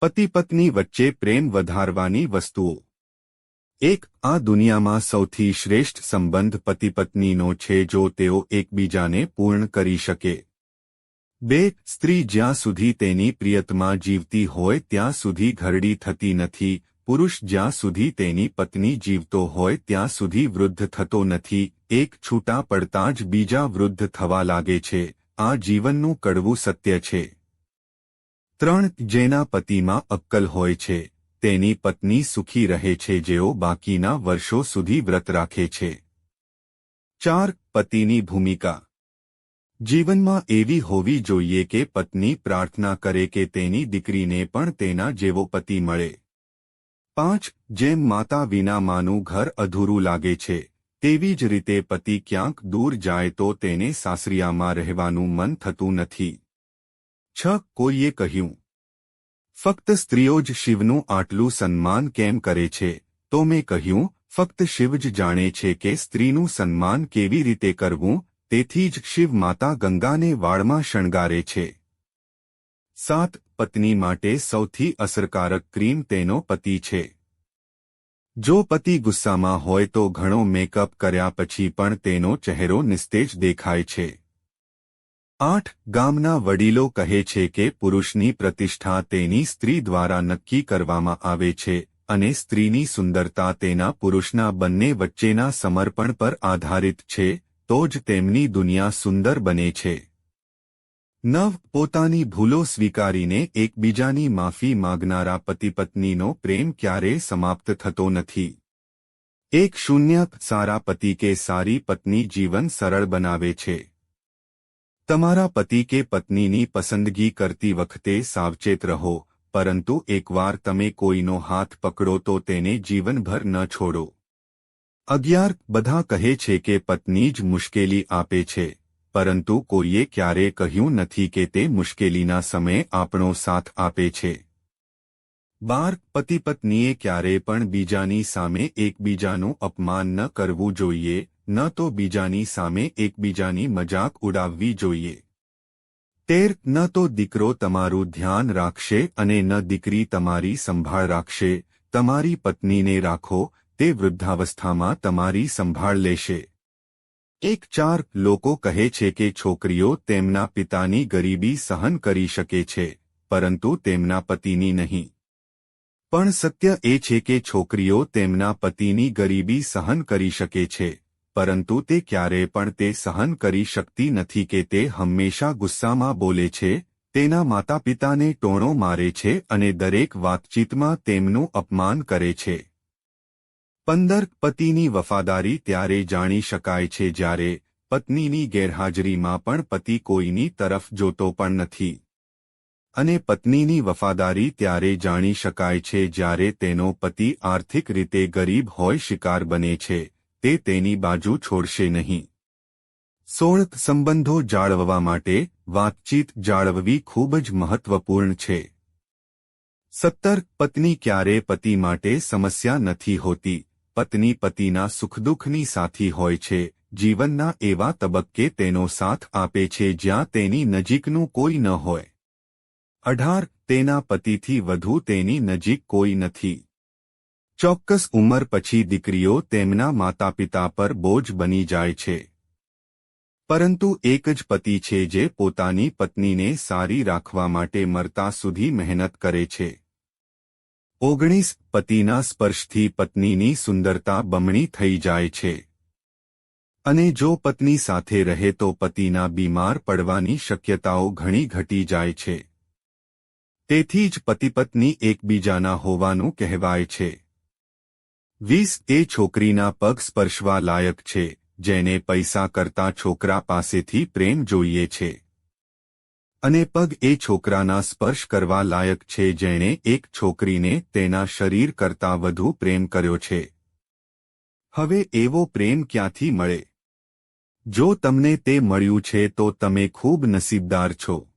પતિ પત્ની વચ્ચે પ્રેમ વધારવાની વસ્તુઓ. એક, આ દુનિયામાં સૌથી શ્રેષ્ઠ સંબંધ પતિ પત્નીનો છે જો તેઓ એકબીજાને પૂર્ણ કરી શકે. બે, સ્ત્રી જ્યાં સુધી તેની પ્રિયતમાં જીવતી હોય ત્યાં સુધી ઘરડી થતી નથી, પુરુષ જ્યાં સુધી તેની પત્ની જીવતો હોય ત્યાં સુધી વૃદ્ધ થતો નથી, એક છૂટા પડતા જ બીજા વૃદ્ધ થવા લાગે છે, આ જીવનનું કડવું સત્ય છે. ત્રણ જેના પતિમાં અક્કલ હોય છે, તેની પત્ની સુખી રહે છે જેઓ બાકીના વર્ષો સુધી વ્રત રાખે છે. ચાર, પતિની ભૂમિકા. જીવનમાં એવી હોવી જોઈએ કે પત્ની પ્રાર્થના કરે કે તેની દીકરીને પણ તેના જેવો પતિ મળે. પાંચ, જેમ માતા વિના માનું ઘર અધૂરું લાગે છે, તેવી જ રીતે પતિ ક્યાંક દૂર જાય તો તેને સાસરિયામાં રહેવાનું મન થતું નથી. છ કોઈએ કહ્યું, ફક્ત સ્ત્રીઓ જ શિવનું આટલું સન્માન કેમ કરે છે? તો મેં કહ્યું, ફક્ત શિવ જ જાણે છે કે સ્ત્રીનું સન્માન કેવી રીતે કરવું, તેથી જ શિવ માતા ગંગાને વાળમાં શણગારે છે. સાત પત્ની માટે સૌથી અસરકારક ક્રીમ તેનો પતિ છે. જો પતિ ગુસ્સામાં હોય તો ઘણો મેકઅપ કર્યા પછી પણ તેનો ચહેરો નિસ્તેજ દેખાય છે. આઠ ગામના વડીલો કહે છે કે પુરુષની પ્રતિષ્ઠા તેની સ્ત્રી દ્વારા નક્કી કરવામાં આવે છે અને સ્ત્રીની સુંદરતા તેના પુરુષના બંને વચ્ચેના સમર્પણ પર આધારિત છે, તો જ તેમની દુનિયા સુંદર બને છે. નવ, પોતાની ભૂલો સ્વીકારીને એકબીજાની માફી માગનારા પતિપત્નીનો પ્રેમ ક્યારેય સમાપ્ત થતો નથી. એક શૂન્ય, સારા પતિ કે સારી પત્ની જીવન સરળ બનાવે છે. તમારા પતિ કે પત્નીની પસંદગી કરતી વખતે સાવચેત રહો, પરંતુ એકવાર તમે કોઈનો હાથ પકડો તો તેને જીવનભર ન છોડો. અગિયાર, બધા કહે છે કે પત્ની જ મુશ્કેલી આપે છે, પરંતુ કોઈએ ક્યારે કહ્યું નથી કે તે મુશ્કેલીના સમયે આપણો સાથ આપે છે. બાર પતિ પત્નીએ ક્યારે પણ બીજાની સામે એકબીજાનું અપમાન ન કરવું જોઈએ ન તો બીજાની સામે એકબીજાની મજાક ઉડાવવી જોઈએ. તેર, ન તો દીકરો તમારું ધ્યાન રાખશે અને ન દીકરી તમારી સંભાળ રાખશે, તમારી પત્નીને રાખો, તે વૃદ્ધાવસ્થામાં તમારી સંભાળ લેશે. એક, ચાર, લોકો કહે છે કે છોકરીઓ તેમના પિતાની ગરીબી સહન કરી શકે છે, પરંતુ તેમના પતિની નહીં. પણ સત્ય એ છે કે છોકરીઓ તેમના પતિની ગરીબી સહન કરી શકે છે. પરંતુ તે ક્યારે પણ તે સહન કરી શકતી નથી કે તે હંમેશા ગુસ્સામાં બોલે છે, તેના માતા પિતાને ટોણો મારે છે અને દરેક વાતચીતમાં તેમનું અપમાન કરે છે. પંદર પતિની વફાદારી ત્યારે જાણી શકાય છે જ્યારે પત્નીની ગેરહાજરીમાં પણ પતિ કોઈની તરફ જોતો પણ નથી. અને પત્નીની વફાદારી ત્યારે જાણી શકાય છે જ્યારે તેનો પતિ આર્થિક રીતે ગરીબ હોય શિકાર બને છે. તે તેની બાજુ છોડશે નહીં. સોળ સંબંધો જાળવવા માટે વાતચીત જાળવવી ખૂબ જ મહત્વપૂર્ણ છે. સત્તર, પત્ની ક્યારે પતિ માટે સમસ્યા નથી હોતી? પત્ની પતિના સુખદુઃખની સાથી હોય છે, જીવનના એવા તબક્કે તેનો સાથ આપે છે જ્યાં તેની નજીકનું કોઈ ન હોય. અઢાર, તેના પતિથી વધુ તેની નજીક કોઈ નથી. ચોક્કસ ઉંમર પછી દીકરીઓ તેમના માતાપિતા પર બોજ બની જાય છે. પરંતુ એક જ પતિ છે જે પોતાની પત્નીને સારી રાખવા માટે મરતા સુધી મહેનત કરે છે. ઓગણીસ પતિના સ્પર્શથી પત્નીની સુંદરતા બમણી થઈ જાય છે. અને જો પત્ની સાથે રહે તો પતિના બીમાર પડવાની શક્યતાઓ ઘણી ઘટી જાય છે. તેથી જ પતિપત્ની એકબીજાના હોવાનું કહેવાય છે. વીસ એ છોકરીના પગ સ્પર્શવા લાયક છે, જેને પૈસા કરતા છોકરા પાસેથી પ્રેમ જોઈએ છે. અને પગ એ છોકરાના સ્પર્શ કરવા લાયક છે, જેણે એક છોકરીને તેના શરીર કરતા વધુ પ્રેમ કર્યો છે. હવે એવો પ્રેમ ક્યાંથી મળે? જો તમને તે મળ્યું છે, તો તમે ખૂબ નસીબદાર છો.